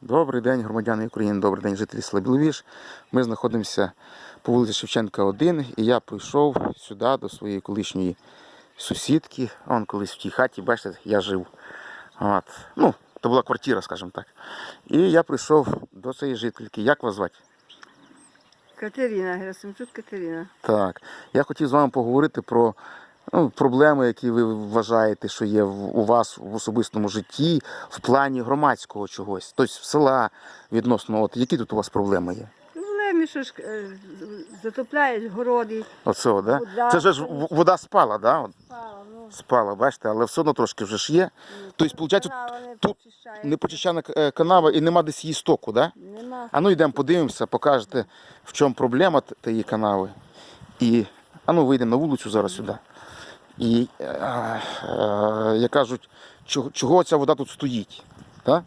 Добрий день, громадяни України, добрий день, жителі села Біловіж. Ми знаходимося по вулиці Шевченка 1, і я прийшов сюди до своєї колишньої сусідки. Он колись в тій хаті, бачите, я жив. От. Ну, це була квартира, скажімо так. І я прийшов до цієї жительки. Як вас звати? Катерина, Герасимчук Катерина. Так. Я хотів з вами поговорити про ну, проблеми, які ви вважаєте, що є у вас в особистому житті, в плані громадського чогось, тобто в села відносно, от які тут у вас проблеми є? Проблеми, що ж е, затопляють городи. Оце, да? Вода. Це ж в- вода спала, да? От ну, Спала, бачите, але все одно трошки вже ж є. Тобто, виходить, канава не тут почищають. е, канава і нема десь її стоку, да? Нема. А ну йдемо подивимося, покажете, в чому проблема т- тієї канави. І а ну вийдемо на вулицю зараз сюди. І е, е, як кажуть, чого, чого ця вода тут стоїть? Да?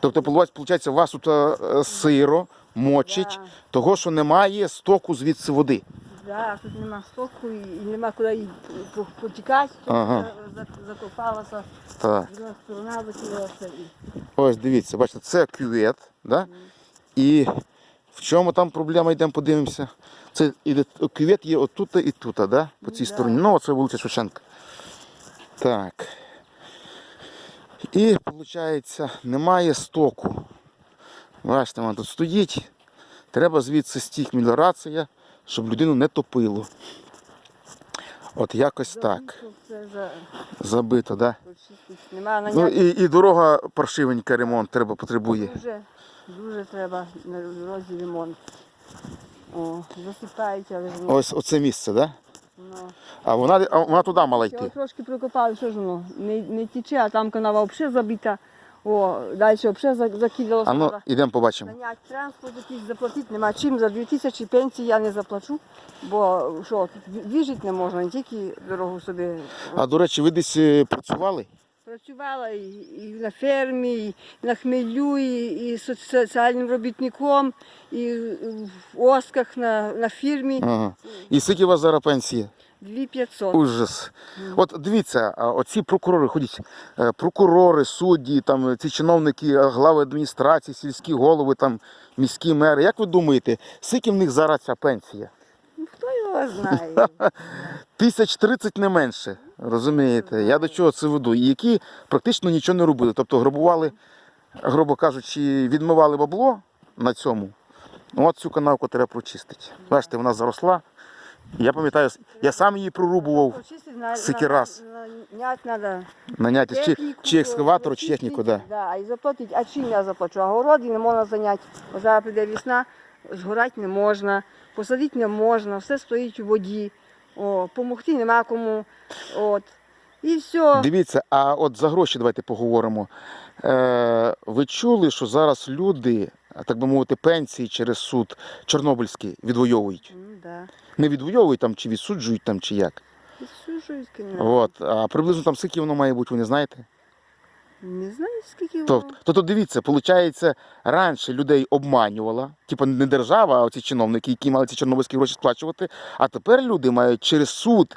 Тобто, виходить, у вас тут е, сиро, мочить, Да. того, що немає стоку звідси води. Да, тут нема стоку і нема куди по- потікати. Ага. за- за- Закопалася, Так. сторона викинулася. і- Ось дивіться, бачите, це кювет, да? і в чому там проблема, йдемо подивимося. Це іде- кювет є отут і тут, да? по цій да. стороні. Ну, це вулиця Шевченка. Так. І виходить, немає стоку. Бачите, вона тут стоїть. Треба звідси стік меліорація, щоб людину не топило. От якось так. Забито, да? Нема на Ну і, і дорога паршивенька, ремонт треба потребує. Дуже, треба на дорозі ремонт. О, засипають, але Ось оце місце, да? ну. А вона, а вона туди мала Його йти. трошки прокопали, що ж воно, не, не тіче, а там канава взагалі забита. О, далі взагалі закидало. А ну, ідемо побачимо. Наняти транспорт якийсь заплатити нема чим. За 2000 пенсії я не заплачу, бо що, тут вижити не можна, не тільки дорогу собі. А до речі, ви десь е, працювали? Працювала і, і на фермі, і на хмелю, і, і соціальним робітником, і в Осках на, на фірмі. Ага. І скільки у вас зараз пенсія? 2500. Ужас. От дивіться, оці прокурори ходять, е, прокурори, судді, там ці чиновники, глави адміністрації, сільські голови, там міські мери. Як ви думаєте, скільки в них зараз ця пенсія? Його знає? Тисяч тридцять не менше. Розумієте? Я до чого це веду? І які практично нічого не робили. Тобто грабували, грубо кажучи, відмивали бабло на цьому. Ну, От цю канавку треба прочистити. Бачите, вона заросла. Я пам'ятаю, я сам її прорубував. Скільки раз? Наняти треба. Наняти чи, чи екскаватор, чи техніку, да. Да, і заплатити. А чим я заплачу? А городи не можна зайняти. Зараз прийде весна, згорати не можна, посадити не можна, все стоїть у воді. О, помогти нема кому. От. І все. Дивіться, а от за гроші давайте поговоримо. Е, ви чули, що зараз люди, так би мовити, пенсії через суд Чорнобильський відвоюють? Ну, да. Не відвоюють там, чи відсуджують там, чи як. Підсушують, конечно. От. А приблизно там скільки воно має бути, ви не знаєте? Не знаю, скільки То, воно. то, то дивіться, виходить, раніше людей обманювала, типу не держава, а оці чиновники, які мали ці чорнобильські гроші сплачувати. А тепер люди мають через суд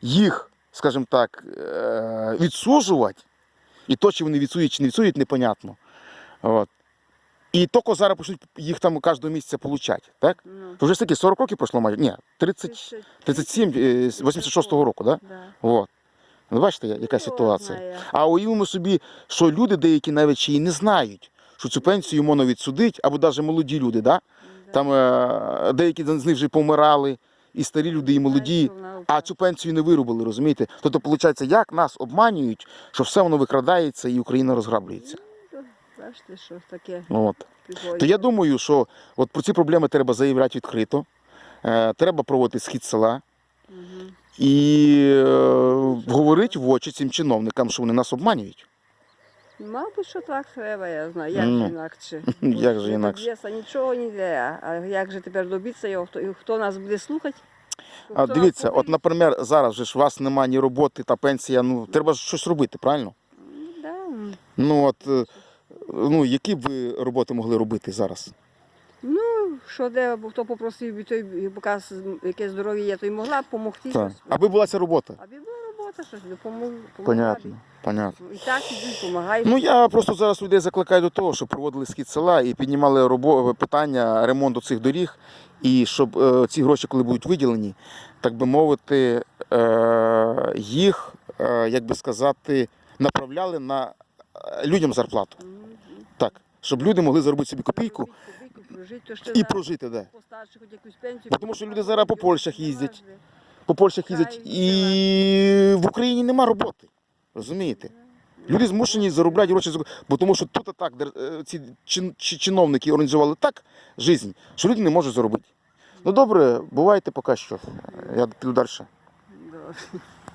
їх, скажімо так, е, відсуджувати. І то, чи вони відсують, чи не відсують, непонятно. От. І тільки зараз почнуть їх там кожного місяця получати. Так? Ну, То вже скільки, 40 років пройшло майже? Ні, 30, 30, 37, е, 86-го року, так? Да? Да. От. Ну, бачите, яка Ну, ситуація. А уявимо собі, що люди деякі навіть ще й не знають, що цю пенсію можна відсудити, або навіть молоді люди, да? там е, деякі з них вже помирали, і старі люди, і молоді, а цю пенсію не виробили, розумієте? Тобто, виходить, як нас обманюють, що все воно викрадається і Україна розграблюється. Бачите, що таке От. То я думаю, що от про ці проблеми треба заявляти відкрито, е, треба проводити схід села. І е, говорити в очі цим чиновникам, що вони нас обманюють. Мабуть, що так треба, я знаю. Як Ну, же інакше? як же інакше? доб'ється нічого не йде. А як же тепер добитися його? Хто, і хто нас буде слухати? А Хто нас дивіться, от, наприклад, зараз же ж у вас немає ні роботи та пенсія, ну треба ж щось робити, правильно? Да. Ну от е, ну які б ви роботи могли робити зараз? Ну, що де, хто попросив, той, поки яке здоров'я є, то й могла б допомогти. Так. щось. Аби була ця робота. Аби була робота, щось допомогла. Понятно. Понятно. І так ідуть, допомагають. Ну я просто зараз людей закликаю до того, щоб проводили схід села і піднімали робо... питання ремонту цих доріг, і щоб е, ці гроші, коли будуть виділені, так би мовити, е, їх, е, як би сказати, направляли на е, людям зарплату. Щоб люди могли заробити собі копійку і прожити. Бо тому що люди зараз по Польщах їздять. По Польщах їздять, і в Україні нема роботи. Розумієте? Люди змушені заробляти гроші, бо тому що тут так е, ці чин- чиновники організували так життя, що люди не можуть заробити. Ну добре, бувайте поки що. Я піду далі.